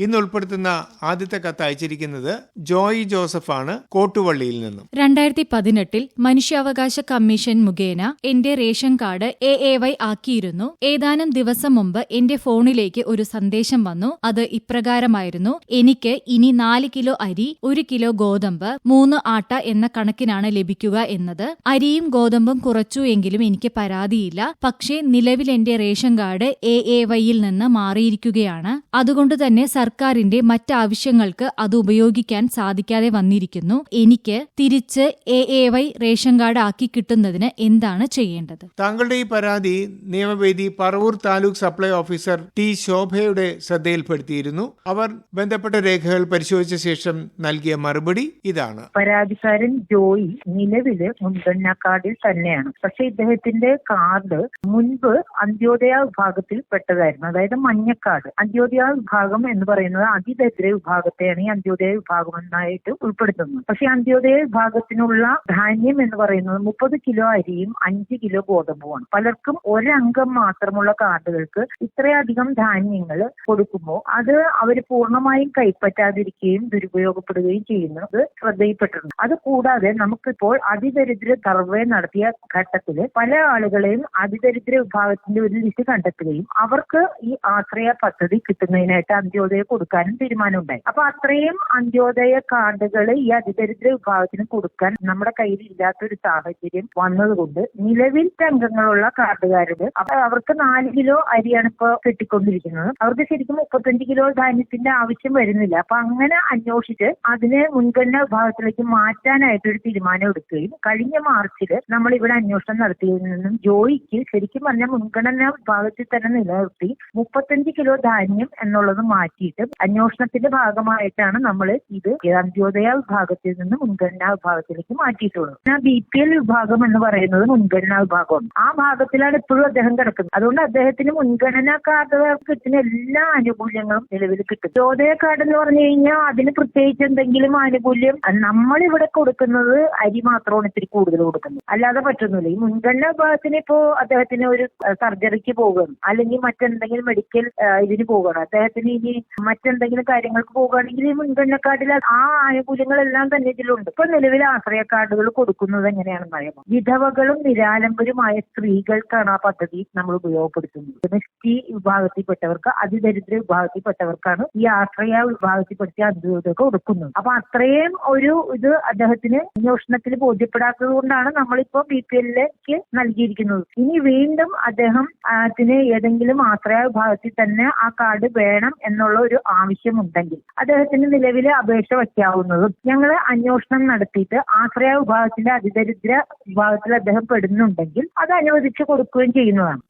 ഇന്ന് ഉൾപ്പെടുത്തുന്ന ആദ്യത്തെ കത്ത് അയച്ചിരിക്കുന്നത് ജോയി ജോസഫാണ് കോട്ടുവള്ളിയിൽ നിന്നും. രണ്ടായിരത്തി പതിനെട്ടിൽ മനുഷ്യാവകാശ കമ്മീഷൻ മുഖേന എന്റെ ration card A A Y ആക്കിയിരുന്നു. ഏതാനും ദിവസം മുമ്പ് എന്റെ ഫോണിലേക്ക് ഒരു സന്ദേശം വന്നു. അത് ഇപ്രകാരമായിരുന്നു. എനിക്ക് ഇനി നാല് കിലോ അരി ഒരു കിലോ ഗോതമ്പ് മൂന്ന് ആട്ട എന്ന കണക്കിനാണ് ലഭിക്കുക എന്നത്. അരിയും ഗോതമ്പും കുറച്ചു എങ്കിലും എനിക്ക് പരാതിയില്ല. പക്ഷേ നിലവിൽ എന്റെ റേഷൻ കാർഡ് എ എ വൈയിൽ നിന്ന് മാറിയിരിക്കുകയാണ്. അതുകൊണ്ട് തന്നെ സർക്കാരിന്റെ മറ്റാവശ്യങ്ങൾക്ക് അത് ഉപയോഗിക്കാൻ സാധിക്കാതെ വന്നിരിക്കുന്നു. എനിക്ക് തിരിച്ച് A A Y ration card ആക്കി കിട്ടുന്നതിന് എന്താണ് ചെയ്യേണ്ടത്? താങ്കളുടെ ഈ പരാതി നിയമവേദി Paravur taluk supply officer T ശോഭയുടെ ശ്രദ്ധയിൽപ്പെടുത്തിയിരുന്നു. അവർ ബന്ധപ്പെട്ട രേഖകൾ പരിശോധിച്ച ശേഷം നൽകിയ മറുപടി ഇതാണ്. പരാതിക്കാരൻ ജോയി നിലവിൽ മുൻഗണനാ കാർഡിൽ തന്നെയാണ്. പക്ഷെ ഇദ്ദേഹത്തിന്റെ കാർഡ് മുൻപ് അന്ത്യോദയ വിഭാഗത്തിൽ പെട്ടതായിരുന്നു അതായത് മഞ്ഞക്കാർഡ് കാർഡ്. അന്ത്യോദയ വിഭാഗം എന്ന് പറയുന്നത് അതിദരിദ്ര വിഭാഗത്തെയാണ് ഈ അന്ത്യോദയ വിഭാഗം എന്നായിട്ട് ഉൾപ്പെടുത്തുന്നത്. പക്ഷെ അന്ത്യോദയ വിഭാഗത്തിനുള്ള ധാന്യം എന്ന് പറയുന്നത് മുപ്പത് കിലോ അരിയും അഞ്ച് കിലോ ഗോതമ്പുമാണ്. പലർക്കും ഒരംഗം മാത്രമുള്ള കാർഡുകൾക്ക് ഇത്രയധികം ധാന്യങ്ങൾ കൊടുക്കുമ്പോൾ അത് അവർ പൂർണമായും കൈപ്പറ്റാതിരിക്കുകയും ദുരുപയോഗപ്പെടുകയും ചെയ്യുന്നത് ശ്രദ്ധയിൽപ്പെട്ടിട്ടുണ്ട്. അത് കൂടാതെ നമുക്കിപ്പോൾ അതിദരിദ്ര സർവേ നടത്തിയ ഘട്ടത്തിൽ പല ആളുകളെയും അതിദരിദ്ര വിഭാഗത്തിന്റെ ഒരു ലിസ്റ്റ് കണ്ടെത്തുകയും അവർക്ക് ഈ ആശ്രയ പദ്ധതി കിട്ടുന്നതിനായിട്ട് അന്ത്യോദയ കൊടുക്കാനും തീരുമാനമുണ്ടായി. അപ്പൊ അത്രയും അന്ത്യോദയ കാർഡുകൾ ഈ അതിദരിദ്ര വിഭാഗത്തിന് കൊടുക്കാൻ നമ്മുടെ കയ്യിൽ ഇല്ലാത്തൊരു സാഹചര്യം വന്നതുകൊണ്ട് നിലവിൽ അംഗങ്ങളുള്ള കാർഡുകാരുടെ അപ്പൊ അവർക്ക് നാല് കിലോ അരിയാണ് ഇപ്പൊ കിട്ടിക്കൊണ്ടിരിക്കുന്നത്. അവർക്ക് ശരിക്കും മുപ്പത്തഞ്ച് കിലോ ധാന്യത്തിന്റെ ആവശ്യം വരുന്നില്ല. അപ്പൊ അങ്ങനെ അന്വേഷിച്ച് അതിനെ മുൻഗണനാ വിഭാഗത്തിലേക്ക് മാറ്റാനായിട്ട് ഒരു തീരുമാനം എടുക്കുകയും കഴിഞ്ഞ മാർച്ചിൽ നമ്മൾ ഇവിടെ അന്വേഷണം നടത്തിയതിൽ നിന്നും ജോയിക്ക് ശരിക്കും പറഞ്ഞാൽ മുൻഗണനാ വിഭാഗത്തിൽ തന്നെ നിലനിർത്തി മുപ്പത്തഞ്ച് കിലോ ധാന്യം എന്നുള്ളത് മാറ്റിയിട്ട് അന്വേഷണത്തിന്റെ ഭാഗമായിട്ടാണ് നമ്മൾ ഇത് അന്ത്യോദയ വിഭാഗത്തിൽ നിന്ന് മുൻഗണനാ വിഭാഗത്തിലേക്ക് മാറ്റിയിട്ടുള്ളത്. ബി പി എൽ വിഭാഗം എന്ന് പറയുന്നത് മുൻഗണനാ വിഭാഗമാണ്. ആ ഭാഗത്തിലാണ് ഇപ്പോഴും അദ്ദേഹം കിടക്കുന്നത്. അതുകൊണ്ട് അദ്ദേഹത്തിന് മുൻഗണനാ കാർഡുകാർക്ക് കിട്ടുന്ന എല്ലാ ആനുകൂല്യങ്ങളും നിലവിൽ കിട്ടും. അന്ത്യോദയ കാർഡ് എന്ന് പറഞ്ഞു കഴിഞ്ഞാൽ അതിന് പ്രത്യേകിച്ച് എന്തെങ്കിലും ആനുകൂല്യം നമ്മൾ ഇവിടെ കൊടുക്കുന്നത് അരി മാത്രമാണ് ഇത്തിരി കൂടുതൽ കൊടുക്കുന്നത്. അല്ലാതെ പറ്റുന്നില്ല ഈ മുൻഗണനാ വിഭാഗത്തിന് ഇപ്പോ അദ്ദേഹത്തിന് ഒരു സർജറിക്ക് പോകണം അല്ലെങ്കിൽ മറ്റെന്തെങ്കിലും മെഡിക്കൽ ഇതിന് പോകണം അദ്ദേഹത്തിന് ഇനി മറ്റെന്തെങ്കിലും കാര്യങ്ങൾക്ക് പോകുകയാണെങ്കിൽ ഈ മുൻഗണന കാർഡിൽ ആ ആനുകൂല്യങ്ങളെല്ലാം തന്നെ ഇതിലുണ്ട്. ഇപ്പൊ നിലവിൽ ആശ്രയ കാർഡുകൾ കൊടുക്കുന്നത് എങ്ങനെയാണെന്ന് അറിയാമോ വിധവകളും നിരാലംബരുമായ സ്ത്രീകൾക്കാണ് ആ പദ്ധതി നമ്മൾ ഉപയോഗപ്പെടുത്തുന്നത്. പിന്നെ ടി വിഭാഗത്തിൽപ്പെട്ടവർക്ക് അതിദരിദ്ര വിഭാഗത്തിൽപ്പെട്ടവർക്കാണ് ഈ ആശ്രയ വിഭാഗത്തിൽപ്പെടുത്തിയ അന്ത്യോദയ കൊടുക്കുന്നത്. അപ്പൊ അത്രയും ഒരു ഇത് അദ്ദേഹത്തിന് അന്വേഷണത്തിൽ ബോധ്യപ്പെടാത്തത് കൊണ്ടാണ് നമ്മളിപ്പോ ബി പി എല്ലിലേക്ക് നൽകിയിരിക്കുന്നത്. ഇനി വീണ്ടും അദ്ദേഹം അതിന് ഏതെങ്കിലും ആശ്രയ വിഭാഗത്തിൽ തന്നെ ആ കാർഡ് വേണം എന്നുള്ള ഒരു ആവശ്യമുണ്ടെങ്കിൽ അദ്ദേഹത്തിന് നിലവിലെ അപേക്ഷ വയ്ക്കാവുന്നതും ഞങ്ങൾ അന്വേഷണം നടത്തിയിട്ട് ആശ്രയ വിഭാഗത്തിന്റെ അതിദരിദ്ര വിഭാഗത്തിൽ അദ്ദേഹം പെടുന്നുണ്ടെങ്കിൽ അത് അനുവദിച്ചു കൊടുക്കുകയും ചെയ്യുന്നതാണ്.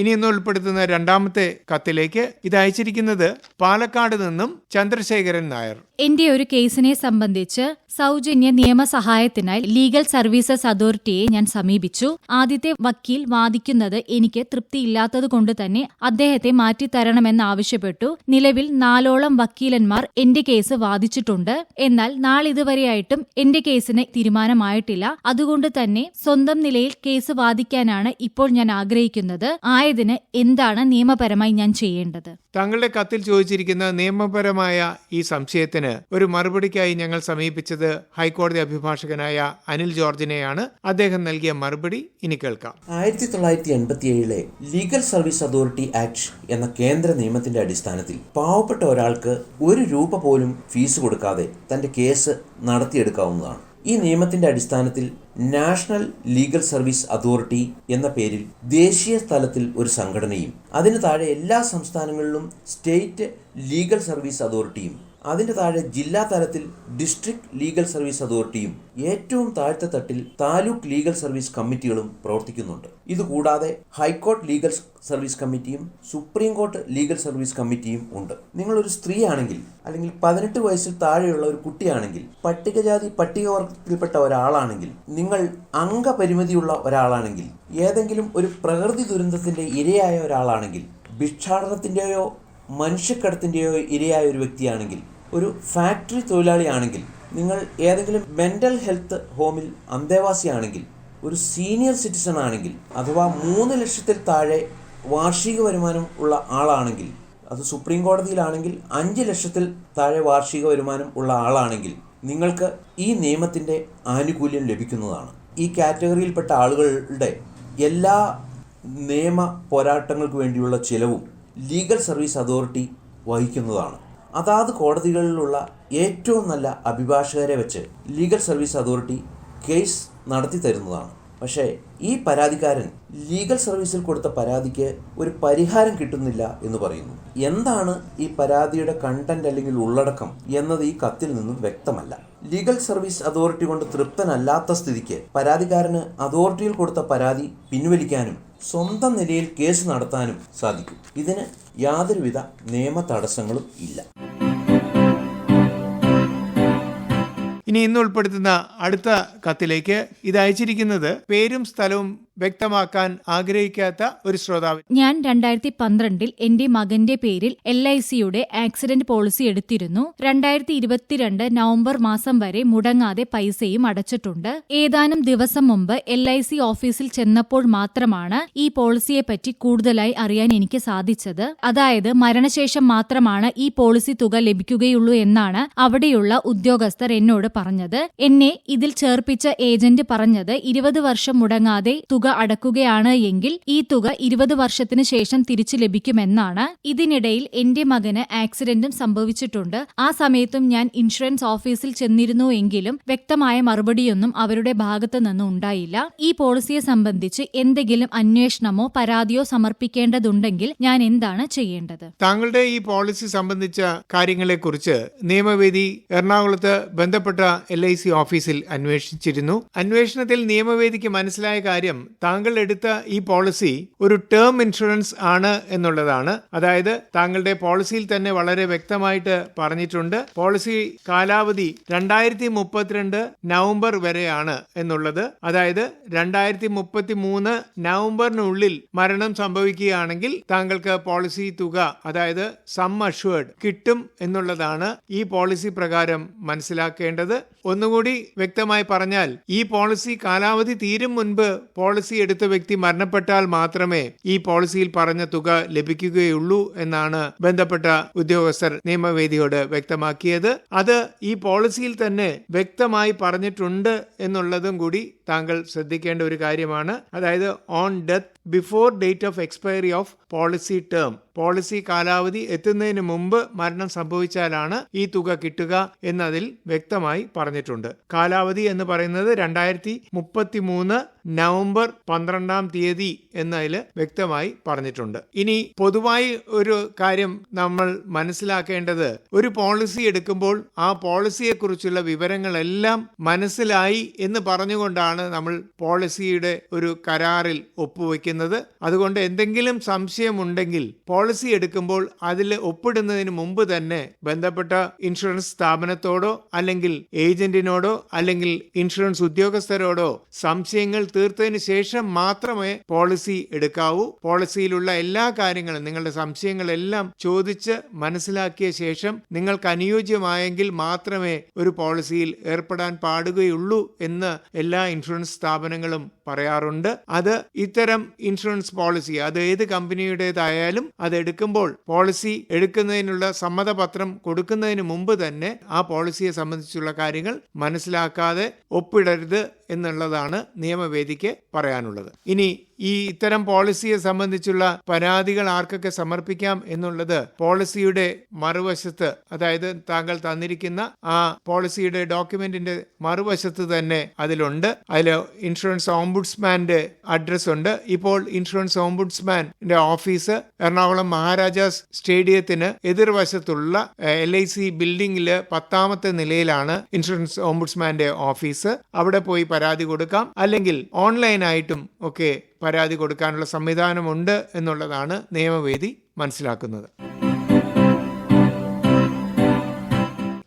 ഇനി ഇന്ന് ഉൾപ്പെടുത്തുന്ന രണ്ടാമത്തെ കത്തിലേക്ക് ഇത് അയച്ചിരിക്കുന്നത് പാലക്കാട് നിന്നും ചന്ദ്രശേഖരൻ നായർ. എന്റെ ഒരു കേസിനെ സംബന്ധിച്ച് സൗജന്യ നിയമസഹായത്തിനായി ലീഗൽ സർവീസസ് അതോറിറ്റിയെ ഞാൻ സമീപിച്ചു. ആദ്യത്തെ വക്കീൽ വാദിക്കുന്നത് എനിക്ക് തൃപ്തിയില്ലാത്തതുകൊണ്ട് തന്നെ അദ്ദേഹത്തെ മാറ്റിത്തരണമെന്നാവശ്യപ്പെട്ടു നിലവിൽ നാലോളം വക്കീലന്മാർ എന്റെ കേസ് വാദിച്ചിട്ടുണ്ട്. എന്നാൽ നാളിതുവരെയായിട്ടും എന്റെ കേസിന് തീരുമാനമായിട്ടില്ല. അതുകൊണ്ട് തന്നെ സ്വന്തം നിലയിൽ കേസ് വാദിക്കാനാണ് ഇപ്പോൾ ഞാൻ ആഗ്രഹിക്കുന്നത്. ആയതിന് എന്താണ് നിയമപരമായി ഞാൻ ചെയ്യേണ്ടത്? താങ്കളുടെ കത്തിൽ ചോദിച്ചിരിക്കുന്ന നിയമപരമായ ഈ സംശയത്തിന് ഒരു മറുപടിക്കായി ഞങ്ങൾ സമീപിച്ചത് ഹൈക്കോടതി അഭിഭാഷകനായ അനിൽ ജോർജിനെയാണ്. അദ്ദേഹം നൽകിയ മറുപടി ഇനി കേൾക്കാം. ആയിരത്തി തൊള്ളായിരത്തി എൺപത്തി ഏഴിലെ ലീഗൽ സർവീസ് അതോറിറ്റി ആക്ട് എന്ന കേന്ദ്ര നിയമത്തിന്റെ അടിസ്ഥാനത്തിൽ പാവപ്പെട്ട ഒരാൾക്ക് ഒരു രൂപ പോലും ഫീസ് കൊടുക്കാതെ തന്റെ കേസ് നടത്തിയെടുക്കാവുന്നതാണ്. ഈ നിയമത്തിന്റെ അടിസ്ഥാനത്തിൽ നാഷണൽ ലീഗൽ സർവീസ് അതോറിറ്റി എന്ന പേരിൽ ദേശീയ തലത്തിൽ ഒരു സംഘടനയും അതിന് താഴെ എല്ലാ സംസ്ഥാനങ്ങളിലും സ്റ്റേറ്റ് ലീഗൽ സർവീസ് അതോറിറ്റിയും അതിന്റെ താഴെ ജില്ലാ തലത്തിൽ ഡിസ്ട്രിക്ട് ലീഗൽ സർവീസ് അതോറിറ്റിയും ഏറ്റവും താഴ്ത്ത തട്ടിൽ താലൂക്ക് ലീഗൽ സർവീസ് കമ്മിറ്റികളും പ്രവർത്തിക്കുന്നുണ്ട്. ഇതുകൂടാതെ ഹൈക്കോർട്ട് ലീഗൽ സർവീസ് കമ്മിറ്റിയും സുപ്രീം കോർട്ട് ലീഗൽ സർവീസ് കമ്മിറ്റിയും ഉണ്ട്. നിങ്ങളൊരു സ്ത്രീയാണെങ്കിൽ അല്ലെങ്കിൽ പതിനെട്ട് വയസ്സിൽ താഴെയുള്ള ഒരു കുട്ടിയാണെങ്കിൽ പട്ടികജാതി പട്ടികവർഗത്തിൽപ്പെട്ട ഒരാളാണെങ്കിൽ നിങ്ങൾ അംഗപരിമിതിയുള്ള ഒരാളാണെങ്കിൽ ഏതെങ്കിലും ഒരു പ്രകൃതി ദുരന്തത്തിന്റെ ഇരയായ ഒരാളാണെങ്കിൽ ഭിക്ഷാടനത്തിന്റെയോ മനുഷ്യക്കടത്തിന്റെയോ ഇരയായ ഒരു വ്യക്തിയാണെങ്കിൽ ഒരു ഫാക്ടറി തൊഴിലാളിയാണെങ്കിൽ നിങ്ങൾ ഏതെങ്കിലും മെന്റൽ ഹെൽത്ത് ഹോമിൽ അന്തേവാസിയാണെങ്കിൽ ഒരു സീനിയർ സിറ്റിസൺ ആണെങ്കിൽ അഥവാ മൂന്ന് ലക്ഷത്തിൽ താഴെ വാർഷിക വരുമാനം ഉള്ള ആളാണെങ്കിൽ അത് സുപ്രീം കോടതിയിലാണെങ്കിൽ അഞ്ച് ലക്ഷത്തിൽ താഴെ വാർഷിക വരുമാനം ഉള്ള ആളാണെങ്കിൽ നിങ്ങൾക്ക് ഈ നിയമത്തിന്റെ ആനുകൂല്യം ലഭിക്കുന്നതാണ്. ഈ കാറ്റഗറിയിൽപ്പെട്ട ആളുകളുടെ എല്ലാ നിയമ പോരാട്ടങ്ങൾക്ക് വേണ്ടിയുള്ള ചിലവും ലീഗൽ സർവീസ് അതോറിറ്റി വഹിക്കുന്നതാണ്. അതാത് കോടതികളിലുള്ള ഏറ്റവും നല്ല അഭിഭാഷകരെ വെച്ച് ലീഗൽ സർവീസ് അതോറിറ്റി കേസ് നടത്തി തരുന്നതാണ്. പക്ഷേ ഈ പരാതിക്കാരൻ ലീഗൽ സർവീസിൽ കൊടുത്ത പരാതിക്ക് ഒരു പരിഹാരം കിട്ടുന്നില്ല എന്ന് പറയുന്നു. എന്താണ് ഈ പരാതിയുടെ കണ്ടന്റ് അല്ലെങ്കിൽ ഉള്ളടക്കം എന്നത് ഈ കത്തിൽ നിന്നും വ്യക്തമല്ല. ലീഗൽ സർവീസ് അതോറിറ്റി കൊണ്ട് തൃപ്തനല്ലാത്ത സ്ഥിതിക്ക് പരാതിക്കാരന് അതോറിറ്റിയിൽ കൊടുത്ത പരാതി പിൻവലിക്കാനും സ്വന്തം നിലയിൽ കേസ് നടത്താനും സാധിക്കും. ഇതിന് യാതൊരുവിധ നിയമ തടസ്സങ്ങളും ഇല്ല. ഇനി ഇന്ന് ഉൾപ്പെടുത്തുന്ന അടുത്ത കത്തിലേക്ക് ഇത് അയച്ചിരിക്കുന്നത് പേരും സ്ഥലവും വ്യക്തമാക്കാൻ ആഗ്രഹിക്കാത്ത ഒരു ശ്രോതാവ് ഞാൻ രണ്ടായിരത്തി പന്ത്രണ്ടിൽ എന്റെ മകന്റെ പേരിൽ എൽ ഐ സിയുടെ ആക്സിഡന്റ് പോളിസി എടുത്തിരുന്നു. രണ്ടായിരത്തി ഇരുപത്തിരണ്ട് നവംബർ മാസം വരെ മുടങ്ങാതെ പൈസയും അടച്ചിട്ടുണ്ട്. ഏതാനും ദിവസം മുമ്പ് എൽ ഐ സി ഓഫീസിൽ ചെന്നപ്പോൾ മാത്രമാണ് ഈ പോളിസിയെപ്പറ്റി കൂടുതലായി അറിയാൻ എനിക്ക് സാധിച്ചത്. അതായത് മരണശേഷം മാത്രമാണ് ഈ പോളിസി തുക ലഭിക്കുകയുള്ളൂ എന്നാണ് അവിടെയുള്ള ഉദ്യോഗസ്ഥർ എന്നോട് പറഞ്ഞത്. എന്നെ ഇതിൽ ചേർപ്പിച്ച ഏജന്റ് പറഞ്ഞത് ഇരുപത് വർഷം മുടങ്ങാതെ തുക അടക്കുകയാണ് എങ്കിൽ ഈ തുക ഇരുപത് വർഷത്തിന് ശേഷം തിരിച്ചു ലഭിക്കുമെന്നാണ് ഇതിനിടയിൽ എന്റെ മകന് ആക്സിഡന്റും സംഭവിച്ചിട്ടുണ്ട്. ആ സമയത്തും ഞാൻ ഇൻഷുറൻസ് ഓഫീസിൽ ചെന്നിരുന്നു എങ്കിലും വ്യക്തമായ മറുപടിയൊന്നും അവരുടെ ഭാഗത്തു നിന്നും ഉണ്ടായില്ല. ഈ പോളിസിയെ സംബന്ധിച്ച് എന്തെങ്കിലും അന്വേഷണമോ പരാതിയോ സമർപ്പിക്കേണ്ടതുണ്ടെങ്കിൽ ഞാൻ എന്താണ് ചെയ്യേണ്ടത്? താങ്കളുടെ ഈ പോളിസി സംബന്ധിച്ച കാര്യങ്ങളെക്കുറിച്ച് നിയമവേദി എറണാകുളത്ത് ബന്ധപ്പെട്ട എൽ ഐ സി ഓഫീസിൽ അന്വേഷിച്ചിരുന്നു. അന്വേഷണത്തിൽ നിയമവേദിക്ക് മനസ്സിലായ കാര്യം താങ്കൾ എടുത്ത ഈ പോളിസി ഒരു ടേം ഇൻഷുറൻസ് ആണ് എന്നുള്ളതാണ്. അതായത് താങ്കളുടെ പോളിസിയിൽ തന്നെ വളരെ വ്യക്തമായിട്ട് പറഞ്ഞിട്ടുണ്ട്. പോളിസി കാലാവധി രണ്ടായിരത്തി മുപ്പത്തിരണ്ട് നവംബർ വരെയാണ് എന്നുള്ളത്. അതായത് രണ്ടായിരത്തി മുപ്പത്തി മൂന്ന് നവംബറിനുള്ളിൽ മരണം സംഭവിക്കുകയാണെങ്കിൽ താങ്കൾക്ക് പോളിസി തുക അതായത് സം അഷ്വേർഡ് കിട്ടും എന്നുള്ളതാണ് ഈ പോളിസി പ്രകാരം മനസ്സിലാക്കേണ്ടത്. ഒന്നുകൂടി വ്യക്തമായി പറഞ്ഞാൽ ഈ പോളിസി കാലാവധി തീരും മുൻപ് പോളിസി എടുത്ത വ്യക്തി മരണപ്പെട്ടാൽ മാത്രമേ ഈ പോളിസിയിൽ പറഞ്ഞ തുക ലഭിക്കുകയുള്ളൂ എന്നാണ് ബന്ധപ്പെട്ട ഉദ്യോഗസ്ഥർ നിയമവേദിയോട് വ്യക്തമാക്കിയത്. അത് ഈ പോളിസിയിൽ തന്നെ വ്യക്തമായി പറഞ്ഞിട്ടുണ്ട് എന്നുള്ളതും കൂടി താങ്കൾ ശ്രദ്ധിക്കേണ്ട ഒരു കാര്യമാണ്. അതായത് on death before date of expiry of policy term policy കാലാവധി എത്തുന്നതിന് മുമ്പ് മരണം സംഭവിച്ചാലാണ് ഈ തുക കിട്ടുക എന്നതിൽ വ്യക്തമായി പറഞ്ഞിട്ടുണ്ട്. കാലാവധി എന്ന് പറയുന്നത് രണ്ടായിരത്തി മുപ്പത്തി മൂന്ന് നവംബർ പന്ത്രണ്ടാം തീയതി എന്നതിൽ വ്യക്തമായി പറഞ്ഞിട്ടുണ്ട്. ഇനി പൊതുവായി ഒരു കാര്യം നമ്മൾ മനസ്സിലാക്കേണ്ടത് ഒരു പോളിസി എടുക്കുമ്പോൾ ആ പോളിസിയെക്കുറിച്ചുള്ള വിവരങ്ങളെല്ലാം മനസ്സിലായി എന്ന് പറഞ്ഞുകൊണ്ടാണ് നമ്മൾ പോളിസിയുടെ ഒരു കരാറിൽ ഒപ്പുവെക്കുന്നത്. അതുകൊണ്ട് എന്തെങ്കിലും സംശയമുണ്ടെങ്കിൽ പോളിസി എടുക്കുമ്പോൾ അതിൽ ഒപ്പിടുന്നതിന് മുമ്പ് തന്നെ ബന്ധപ്പെട്ട ഇൻഷുറൻസ് സ്ഥാപനത്തോടോ അല്ലെങ്കിൽ ഏജന്റിനോടോ അല്ലെങ്കിൽ ഇൻഷുറൻസ് ഉദ്യോഗസ്ഥരോടോ സംശയങ്ങൾ തീർത്തതിന് ശേഷം മാത്രമേ പോളിസി എടുക്കാവൂ. പോളിസിയിലുള്ള എല്ലാ കാര്യങ്ങളും നിങ്ങളുടെ സംശയങ്ങളെല്ലാം ചോദിച്ച് മനസ്സിലാക്കിയ ശേഷം നിങ്ങൾക്ക് അനുയോജ്യമായെങ്കിൽ മാത്രമേ ഒരു പോളിസിയിൽ ഏർപ്പെടാൻ പാടുകയുള്ളൂ എന്ന് എല്ലാ ഇൻഷുറൻസ് സ്ഥാപനങ്ങളും പറയാറുണ്ട്. അത് ഇത്തരം ഇൻഷുറൻസ് പോളിസി അത് ഏത് കമ്പനിയുടേതായാലും അത് എടുക്കുമ്പോൾ പോളിസി എടുക്കുന്നതിനുള്ള സമ്മതപത്രം കൊടുക്കുന്നതിന് മുമ്പ് തന്നെ ആ പോളിസിയെ സംബന്ധിച്ചുള്ള കാര്യങ്ങൾ മനസ്സിലാക്കാതെ ഒപ്പിടരുത് എന്നുള്ളതാണ് നിയമവേദിക്ക് പറയാനുള്ളത്. ഇനി ഈ ഇത്തരം പോളിസിയെ സംബന്ധിച്ചുള്ള പരാതികൾ ആർക്കൊക്കെ സമർപ്പിക്കാം എന്നുള്ളത് പോളിസിയുടെ മറുവശത്ത് അതായത് താങ്കൾ തന്നിരിക്കുന്ന ആ പോളിസിയുടെ ഡോക്യുമെന്റിന്റെ മറുവശത്ത് തന്നെ അതിലുണ്ട്. അതിൽ ഇൻഷുറൻസ് ഓംബുഡ്സ്മാന്റെ അഡ്രസ് ഉണ്ട്. ഇപ്പോൾ ഇൻഷുറൻസ് ഓംബുഡ്സ്മാന്റെ ഓഫീസ് എറണാകുളം മഹാരാജാസ് സ്റ്റേഡിയത്തിന് എതിർവശത്തുള്ള എൽ ഐ സി ബിൽഡിംഗിൽ പത്താമത്തെ നിലയിലാണ് ഇൻഷുറൻസ് ഓംബുഡ്സ്മാന്റെ ഓഫീസ്. അവിടെ പോയി പരാതി കൊടുക്കാം. അല്ലെങ്കിൽ ഓൺലൈനായിട്ടും ഒക്കെ പരാതി കൊടുക്കാനുള്ള സംവിധാനമുണ്ട് എന്നുള്ളതാണ് നിയമവേദി മനസ്സിലാക്കുന്നത്.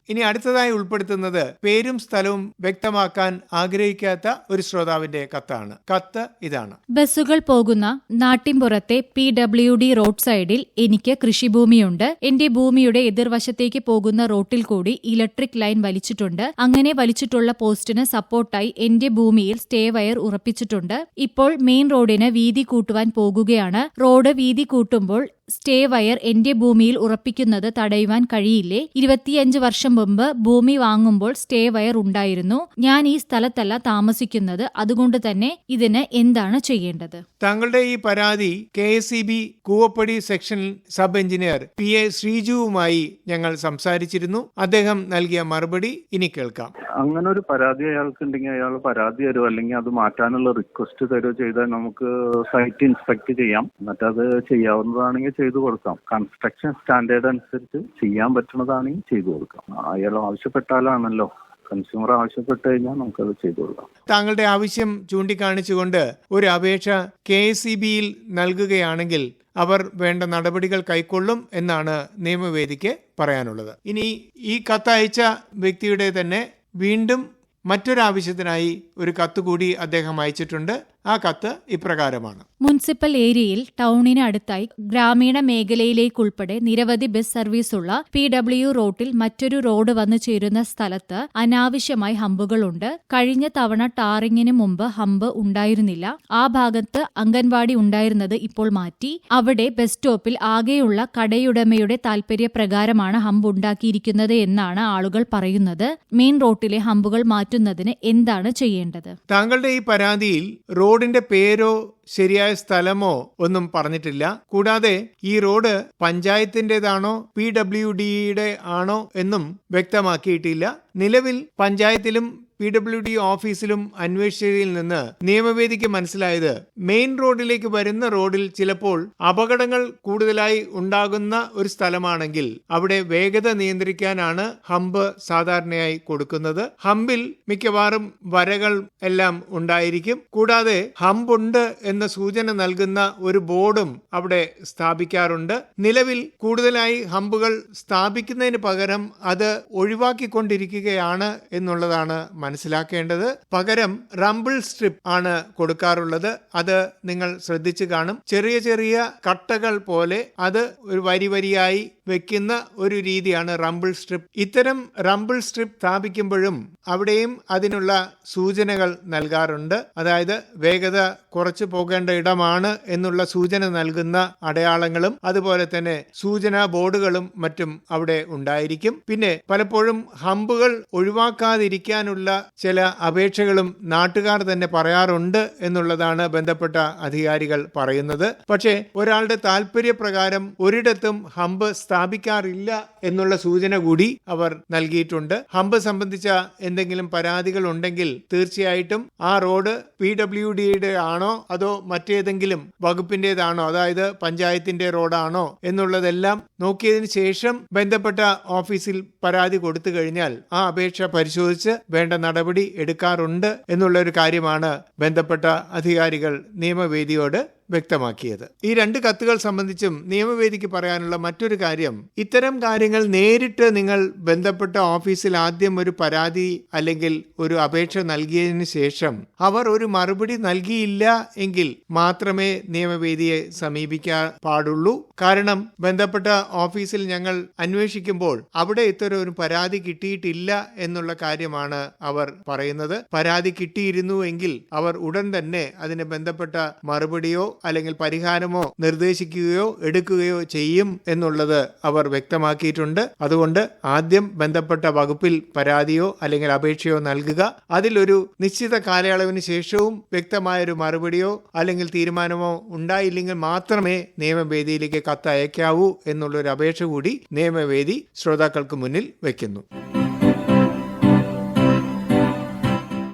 ഇനി അടുത്തതായി ഉൾപ്പെടുത്തുന്നത് പേരും സ്ഥലവും വ്യക്തമാക്കാൻ ആഗ്രഹിക്കാത്ത ഒരു ശ്രോതാവിന്റെ കത്താണ്. കത്ത് ഇതാണ്. ബസ്സുകൾ പോകുന്ന നാട്ടിൻപുറത്തെ പി ഡബ്ല്യു ഡി റോഡ് സൈഡിൽ എനിക്ക് കൃഷിഭൂമിയുണ്ട്. എന്റെ ഭൂമിയുടെ എതിർവശത്തേക്ക് പോകുന്ന റോട്ടിൽ കൂടി ഇലക്ട്രിക് ലൈൻ വലിച്ചിട്ടുണ്ട്. അങ്ങനെ വലിച്ചിട്ടുള്ള പോസ്റ്റിന് സപ്പോർട്ടായി എന്റെ ഭൂമിയിൽ സ്റ്റേ വയർ ഉറപ്പിച്ചിട്ടുണ്ട്. ഇപ്പോൾ മെയിൻ റോഡിന് വീതി കൂട്ടുവാൻ പോകുകയാണ്. റോഡ് വീതി കൂട്ടുമ്പോൾ സ്റ്റേ വയർ എന്റെ ഭൂമിയിൽ ഉറപ്പിക്കുന്നത് തടയുവാൻ കഴിയില്ലേ? ഇരുപത്തിയഞ്ച് വർഷം മുമ്പ് ഭൂമി വാങ്ങുമ്പോൾ സ്റ്റേ വയർ ഉണ്ടായിരുന്നു. ഞാൻ ഈ സ്ഥലത്തല്ല താമസിക്കുന്നത്. അതുകൊണ്ട് തന്നെ ഇതിന് എന്താണ് ചെയ്യേണ്ടത്? താങ്കളുടെ ഈ പരാതി K S B Koovappady section sub engineer P A ശ്രീജുവുമായി ഞങ്ങൾ സംസാരിച്ചിരുന്നു. അദ്ദേഹം നൽകിയ മറുപടി ഇനി കേൾക്കാം. അങ്ങനെ ഒരു പരാതി അയാൾക്ക് ഉണ്ടെങ്കിൽ അയാൾ പരാതി തരുമോ അല്ലെങ്കിൽ അത് മാറ്റാനുള്ള റിക്വസ്റ്റ് തരുമോ ചെയ്താൽ നമുക്ക് സൈറ്റ് ഇൻസ്പെക്ട് ചെയ്യാം. എന്നിട്ട് അത് ചെയ്യാവുന്നതാണെങ്കിൽ ചെയ്തു കൊടുക്കാം. കൺസ്ട്രക്ഷൻ സ്റ്റാൻഡേർഡ് അനുസരിച്ച് ചെയ്യാൻ പറ്റുന്നതാണെങ്കിൽ ചെയ്തു കൊടുക്കാം. അയാൾ ആവശ്യപ്പെട്ടാലാണല്ലോ. കൺസ്യൂമർ ആവശ്യപ്പെട്ട് കഴിഞ്ഞാൽ നമുക്കത് ചെയ്തു കൊടുക്കാം. താങ്കളുടെ ആവശ്യം ചൂണ്ടിക്കാണിച്ചുകൊണ്ട് ഒരു അപേക്ഷ കെ സി ബിയിൽ നൽകുകയാണെങ്കിൽ അവർ വേണ്ട നടപടികൾ കൈക്കൊള്ളും എന്നാണ് നിയമവേദിക്ക് പറയാനുള്ളത്. ഇനി ഈ കത്തയച്ച വ്യക്തിയുടെ തന്നെ വീണ്ടും മറ്റൊരാവശ്യത്തിനായി ഒരു കത്ത് കൂടി അദ്ദേഹം അയച്ചിട്ടുണ്ട്. ആ കത്ത് ഇപ്രകാരമാണ്. മുനിസിപ്പൽ ഏരിയയിൽ ടൗണിന് അടുത്തായി ഗ്രാമീണ മേഖലയിലേക്കുൾപ്പെടെ നിരവധി ബസ് സർവീസുള്ള പി ഡബ്ല്യു റോട്ടിൽ മറ്റൊരു റോഡ് വന്നു ചേരുന്ന സ്ഥലത്ത് അനാവശ്യമായി ഹമ്പുകളുണ്ട്. കഴിഞ്ഞ തവണ ടാറിങ്ങിന് മുമ്പ് ഹമ്പ് ഉണ്ടായിരുന്നില്ല. ആ ഭാഗത്ത് അംഗൻവാടി ഉണ്ടായിരുന്നത് ഇപ്പോൾ മാറ്റി. അവിടെ ബസ് സ്റ്റോപ്പിൽ ആകെയുള്ള കടയുടമയുടെ താൽപര്യപ്രകാരമാണ് ഹമ്പ് ഉണ്ടാക്കിയിരിക്കുന്നത് എന്നാണ് ആളുകൾ പറയുന്നത്. മെയിൻ റോട്ടിലെ ഹമ്പുകൾ മാറ്റുന്നതിന് എന്താണ് ചെയ്യേണ്ടത്? താങ്കളുടെ ഈ പരാതിയിൽ റോഡിന്റെ പേരോ ശരിയായ സ്ഥലമോ ഒന്നും പറഞ്ഞിട്ടില്ല. കൂടാതെ ഈ റോഡ് പഞ്ചായത്തിന്റെതാണോ പി ഡബ്ല്യു ഡിയുടെ ആണോ എന്നും വ്യക്തമാക്കിയിട്ടില്ല. നിലവിൽ പഞ്ചായത്തിലും പി ഡബ്ല്യു ഡി ഓഫീസിലും അന്വേഷിച്ചതിൽ നിന്ന് നിയമവേദിക്ക് മനസ്സിലായത് മെയിൻ റോഡിലേക്ക് വരുന്ന റോഡിൽ ചിലപ്പോൾ അപകടങ്ങൾ കൂടുതലായി ഉണ്ടാകുന്ന ഒരു സ്ഥലമാണെങ്കിൽ അവിടെ വേഗത നിയന്ത്രിക്കാനാണ് ഹമ്പ് സാധാരണയായി കൊടുക്കുന്നത്. ഹമ്പിൽ മിക്കവാറും വരകൾ എല്ലാം ഉണ്ടായിരിക്കും. കൂടാതെ ഹമ്പുണ്ട് എന്ന സൂചന നൽകുന്ന ഒരു ബോർഡും അവിടെ സ്ഥാപിക്കാറുണ്ട്. നിലവിൽ കൂടുതലായി ഹമ്പുകൾ സ്ഥാപിക്കുന്നതിന് പകരം അത് ഒഴിവാക്കിക്കൊണ്ടിരിക്കുകയാണ് എന്നുള്ളതാണ് മനസ്സിലാക്കേണ്ടത് പകരം റംബിൾ സ്ട്രിപ്പ് ആണ് കൊടുക്കാറുള്ളത്. അത് നിങ്ങൾ ശ്രദ്ധിച്ചു കാണും. ചെറിയ ചെറിയ കട്ടകൾ പോലെ അത് ഒരു വരി വരിയായി വെക്കുന്ന ഒരു രീതിയാണ് റംബിൾ സ്ട്രിപ്പ് ഇത്തരം റംബിൾ സ്ട്രിപ്പ് സ്ഥാപിക്കുമ്പോഴും അവിടെയും അതിനുള്ള സൂചനകൾ നൽകാറുണ്ട്. അതായത് വേഗത കുറച്ചു പോകേണ്ട ഇടമാണ് എന്നുള്ള സൂചന നൽകുന്ന അടയാളങ്ങളും അതുപോലെ തന്നെ സൂചനാ ബോർഡുകളും മറ്റും അവിടെ ഉണ്ടായിരിക്കും. പിന്നെ പലപ്പോഴും ഹമ്പുകൾ ഒഴിവാക്കാതിരിക്കാനുള്ള ചില അപേക്ഷകളും നാട്ടുകാർ തന്നെ പറയാറുണ്ട് എന്നുള്ളതാണ് ബന്ധപ്പെട്ട അധികാരികൾ പറയുന്നത്. പക്ഷേ ഒരാളുടെ താല്പര്യപ്രകാരം ഒരിടത്തും ഹമ്പ് സ്ഥാപിക്കാറില്ല എന്നുള്ള സൂചന കൂടി അവർ നൽകിയിട്ടുണ്ട്. ഹമ്പ് സംബന്ധിച്ച എന്തെങ്കിലും പരാതികൾ ഉണ്ടെങ്കിൽ തീർച്ചയായിട്ടും ആ റോഡ് പി ഡബ്ല്യു ഡിയുടെ ആണോ അതോ മറ്റേതെങ്കിലും വകുപ്പിന്റേതാണോ അതായത് പഞ്ചായത്തിന്റെ റോഡാണോ എന്നുള്ളതെല്ലാം നോക്കിയതിന് ശേഷം ബന്ധപ്പെട്ട ഓഫീസിൽ പരാതി കൊടുത്തു കഴിഞ്ഞാൽ ആ അപേക്ഷ പരിശോധിച്ച് വേണ്ട നടപടി എടുക്കാറുണ്ട് എന്നുള്ള ഒരു കാര്യമാണ് ബന്ധപ്പെട്ട അധികാരികൾ നിയമവേദിയോട് വ്യക്തമാക്കിയത്. ഈ രണ്ട് കത്തുകൾ സംബന്ധിച്ചും നിയമവേദിക്ക് പറയാനുള്ള മറ്റൊരു കാര്യം ഇത്തരം കാര്യങ്ങൾ നേരിട്ട് നിങ്ങൾ ബന്ധപ്പെട്ട ഓഫീസിൽ ആദ്യം ഒരു പരാതി അല്ലെങ്കിൽ ഒരു അപേക്ഷ നൽകിയതിനു ശേഷം അവർ ഒരു മറുപടി നൽകിയില്ല എങ്കിൽ മാത്രമേ നിയമവേദിയെ സമീപിക്കാൻ പാടുള്ളൂ. കാരണം ബന്ധപ്പെട്ട ഓഫീസിൽ ഞങ്ങൾ അന്വേഷിക്കുമ്പോൾ അവിടെ ഇത്തരം ഒരു പരാതി കിട്ടിയിട്ടില്ല എന്നുള്ള കാര്യമാണ് അവർ പറയുന്നത്. പരാതി കിട്ടിയിരുന്നു എങ്കിൽ അവർ ഉടൻ തന്നെ അതിന് ബന്ധപ്പെട്ട മറുപടിയോ അല്ലെങ്കിൽ പരിഹാരമോ നിർദ്ദേശിക്കുകയോ എടുക്കുകയോ ചെയ്യും എന്നുള്ളത് അവർ വ്യക്തമാക്കിയിട്ടുണ്ട്. അതുകൊണ്ട് ആദ്യം ബന്ധപ്പെട്ട വകുപ്പിൽ പരാതിയോ അല്ലെങ്കിൽ അപേക്ഷയോ നൽകുക. അതിലൊരു നിശ്ചിത കാലയളവിന് ശേഷവും വ്യക്തമായൊരു മറുപടിയോ അല്ലെങ്കിൽ തീരുമാനമോ ഉണ്ടായില്ലെങ്കിൽ മാത്രമേ നിയമവേദിയിലേക്ക് കത്ത് അയക്കാവൂ എന്നുള്ളൊരു അപേക്ഷ കൂടി നിയമവേദി ശ്രോതാക്കൾക്ക് മുന്നിൽ വയ്ക്കുന്നു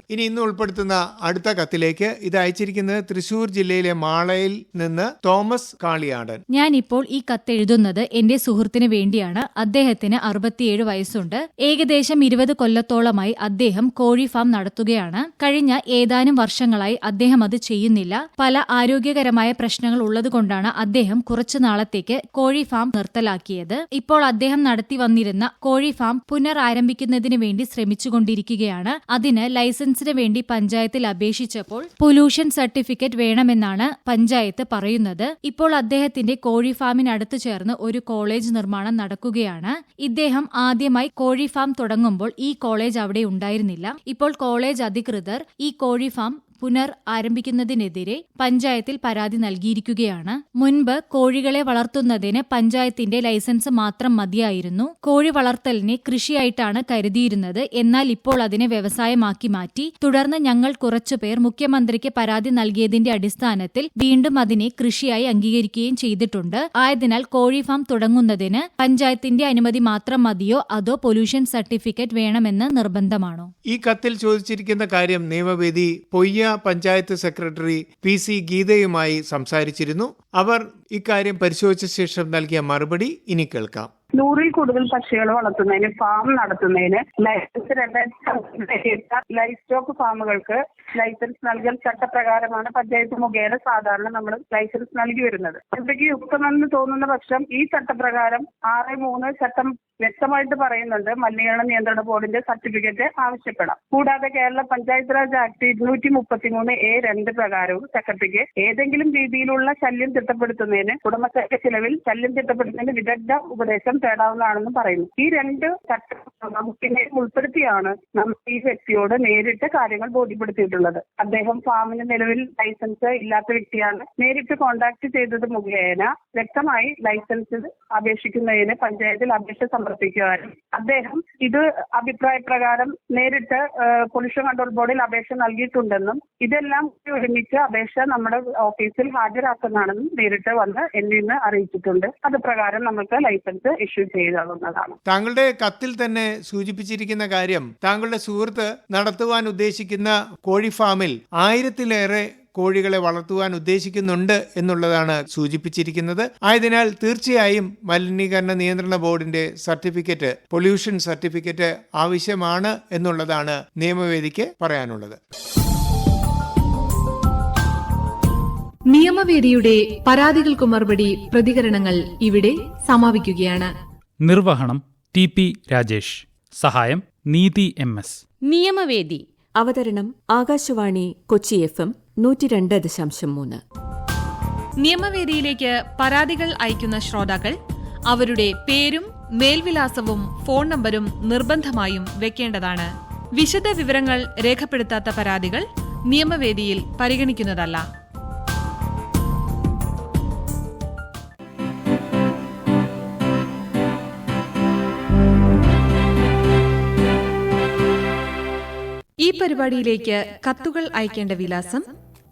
ഇനി ഇന്ന് ഉൾപ്പെടുത്തുന്ന അടുത്ത കത്തിലേക്ക് ഇത് അയച്ചിരിക്കുന്നത് തൃശൂർ ജില്ലയിലെ മാളയിൽ നിന്ന് തോമസ് കാളിയാടൻ. ഞാൻ ഇപ്പോൾ ഈ കത്ത് എഴുതുന്നത് എന്റെ സുഹൃത്തിന് വേണ്ടിയാണ്. അദ്ദേഹത്തിന് അറുപത്തിയേഴ് വയസ്സുണ്ട്. ഏകദേശം ഇരുപത് കൊല്ലത്തോളമായി അദ്ദേഹം കോഴി ഫാം നടത്തുകയാണ്. കഴിഞ്ഞ ഏതാനും വർഷങ്ങളായി അദ്ദേഹം അത് ചെയ്യുന്നില്ല. പല ആരോഗ്യകരമായ പ്രശ്നങ്ങൾ ഉള്ളതുകൊണ്ടാണ് അദ്ദേഹം കുറച്ചു നാളത്തേക്ക് കോഴി ഫാം നിർത്തലാക്കിയത്. ഇപ്പോൾ അദ്ദേഹം നടത്തി വന്നിരുന്ന കോഴി ഫാം പുനരാരംഭിക്കുന്നതിന് വേണ്ടി ശ്രമിച്ചുകൊണ്ടിരിക്കുകയാണ്. അതിന് ലൈസൻസിന് വേണ്ടി പഞ്ചായത്തിൽ അപേക്ഷിച്ചപ്പോൾ പൊല്യൂഷൻ സർട്ടിഫിക്കറ്റ് വേണമെന്നാണ് പഞ്ചായത്ത് പറയുന്നത്. ഇപ്പോൾ അദ്ദേഹത്തിന്റെ കോഴി ഫാമിനടുത്ത് ചേർന്ന് ഒരു കോളേജ് നിർമ്മാണം നടക്കുകയാണ്. ഇദ്ദേഹം ആദ്യമായി കോഴി ഫാം തുടങ്ങുമ്പോൾ ഈ കോളേജ് അവിടെ ഉണ്ടായിരുന്നില്ല. ഇപ്പോൾ കോളേജ് അധികൃതർ ഈ കോഴി ഫാം പുനർ ആരംഭിക്കുന്നതിനെതിരെ പഞ്ചായത്തിൽ പരാതി നൽകിയിരിക്കുകയാണ്. മുൻപ് കോഴികളെ വളർത്തുന്നതിന് പഞ്ചായത്തിന്റെ ലൈസൻസ് മാത്രം മതിയായിരുന്നു. കോഴി വളർത്തലിനെ കൃഷിയായിട്ടാണ് കരുതിയിരുന്നത്. എന്നാൽ ഇപ്പോൾ അതിനെ വ്യവസായമാക്കി മാറ്റി. തുടർന്ന് ഞങ്ങൾ കുറച്ചുപേർ മുഖ്യമന്ത്രിക്ക് പരാതി നൽകിയതിന്റെ അടിസ്ഥാനത്തിൽ വീണ്ടും അതിനെ കൃഷിയായി അംഗീകരിക്കുകയും ചെയ്തിട്ടുണ്ട്. ആയതിനാൽ കോഴി ഫാം തുടങ്ങുന്നതിന് പഞ്ചായത്തിന്റെ അനുമതി മാത്രം മതിയോ അതോ പൊല്യൂഷൻ സർട്ടിഫിക്കറ്റ് വേണമെന്ന് നിർബന്ധമാണോ? ഈ കത്തിൽ ചോദിച്ചിരിക്കുന്ന കാര്യം Niyamavedi Poyya panchayat secretary P C ഗീതയുമായി സംസാരിച്ചിരുന്നു. അവർ ഇക്കാര്യം പരിശോധിച്ച ശേഷം നൽകിയ മറുപടി ഇനി കേൾക്കാം. നൂറിൽ കൂടുതൽ പക്ഷികൾ വളർത്തുന്നതിന് ഫാം നടത്തുന്നതിന് ലൈസൻസ് ലൈഫ് സ്റ്റോക്ക് ഫാമുകൾക്ക് ലൈസൻസ് നൽകൽ ചട്ടപ്രകാരമാണ് പഞ്ചായത്ത് മുഖേന സാധാരണ നമ്മൾ ലൈസൻസ് നൽകി വരുന്നത്. എന്തൊക്കെ യുക്തമെന്ന് തോന്നുന്ന പക്ഷം ഈ ചട്ടപ്രകാരം ആറ് മൂന്ന് ചട്ടം വ്യക്തമായിട്ട് പറയുന്നുണ്ട് മലിനീകരണ നിയന്ത്രണ ബോർഡിന്റെ സർട്ടിഫിക്കറ്റ് ആവശ്യപ്പെടാം. കൂടാതെ കേരള പഞ്ചായത്ത് രാജ് ആക്ട് ഇരുന്നൂറ്റി മുപ്പത്തിമൂന്ന് എ രണ്ട് പ്രകാരവും സെക്രട്ടറിക്ക് ഏതെങ്കിലും രീതിയിലുള്ള ശല്യം തിട്ടപ്പെടുത്തുന്നതിന് ഉടമസ്ഥയുടെ ചിലവിൽ ശല്യം തിട്ടപ്പെടുത്തുന്നതിന് വിദഗ്ധ ഉപദേശം തേടാവുന്നതാണെന്ന് പറയുന്നു. ഈ രണ്ട് ചട്ടം നമുക്കിനെ ഉൾപ്പെടുത്തിയാണ് നമ്മൾ ഈ വ്യക്തിയോട് നേരിട്ട് കാര്യങ്ങൾ ബോധ്യപ്പെടുത്തിയിട്ടുള്ളത്. അദ്ദേഹം ഫാമിന് നിലവിൽ ലൈസൻസ് ഇല്ലാത്ത വ്യക്തിയാണ്. നേരിട്ട് കോൺടാക്ട് ചെയ്തത് മുഖേന വ്യക്തമായി ലൈസൻസ് അപേക്ഷിക്കുന്നതിന് പഞ്ചായത്തിൽ അപേക്ഷ സമർപ്പിക്കുവാനും അദ്ദേഹം ഇത് അഭിപ്രായ പ്രകാരം നേരിട്ട് പൊല്യൂഷൻ കൺട്രോൾ ബോർഡിൽ അപേക്ഷ നൽകിയിട്ടുണ്ടെന്നും ഇതെല്ലാം ഒരുമിച്ച് അപേക്ഷ നമ്മുടെ ഓഫീസിൽ ഹാജരാക്കുന്നതാണെന്നും നേരിട്ട് വന്ന് എന്നിൽ നിന്ന് അറിയിച്ചിട്ടുണ്ട്. അത് പ്രകാരം നമുക്ക് ലൈസൻസ് ഇഷ്യൂ ചെയ്യാവുന്നതാണ് താങ്കളുടെ കത്തിൽ തന്നെ സൂചിപ്പിച്ചിരിക്കുന്ന കാര്യം താങ്കളുടെ സുഹൃത്ത് നടത്തുവാൻ ഉദ്ദേശിക്കുന്ന കോഴി ഫാമിൽ ആയിരത്തിലേറെ കോഴികളെ വളർത്തുവാൻ ഉദ്ദേശിക്കുന്നുണ്ട് എന്നുള്ളതാണ് സൂചിപ്പിച്ചിരിക്കുന്നത്. ആയതിനാൽ തീർച്ചയായും മലിനീകരണ നിയന്ത്രണ ബോർഡിന്റെ സർട്ടിഫിക്കറ്റ് പൊല്യൂഷൻ സർട്ടിഫിക്കറ്റ് ആവശ്യമാണ് എന്നുള്ളതാണ് നിയമവേദിക്ക് പറയാനുള്ളത്. നിയമവേദിയുടെ പരാതികൾക്ക് മറുപടി പ്രതികരണങ്ങൾ ഇവിടെ സമാപിക്കുകയാണ്. നിർവഹണം ടി പി രാജേഷ്. സഹായം നീതി എം എസ്. നിയമവേദി. അവതരണം ആകാശവാണി കൊച്ചി എഫ് എം. നൂറ്റി രണ്ട് ദശാംശം മൂന്ന്. നിയമവേദിയിലേക്ക് പരാതികൾ അയക്കുന്ന ശ്രോതാക്കൾ അവരുടെ പേരും മേൽവിലാസവും ഫോൺ നമ്പരും നിർബന്ധമായും വെക്കേണ്ടതാണ്. വിശദ വിവരങ്ങൾ രേഖപ്പെടുത്താത്ത പരാതികൾ നിയമവേദിയിൽ പരിഗണിക്കുന്നതല്ല. ഈ പരിപാടിയിലേക്ക് കത്തുകൾ അയക്കേണ്ട വിലാസം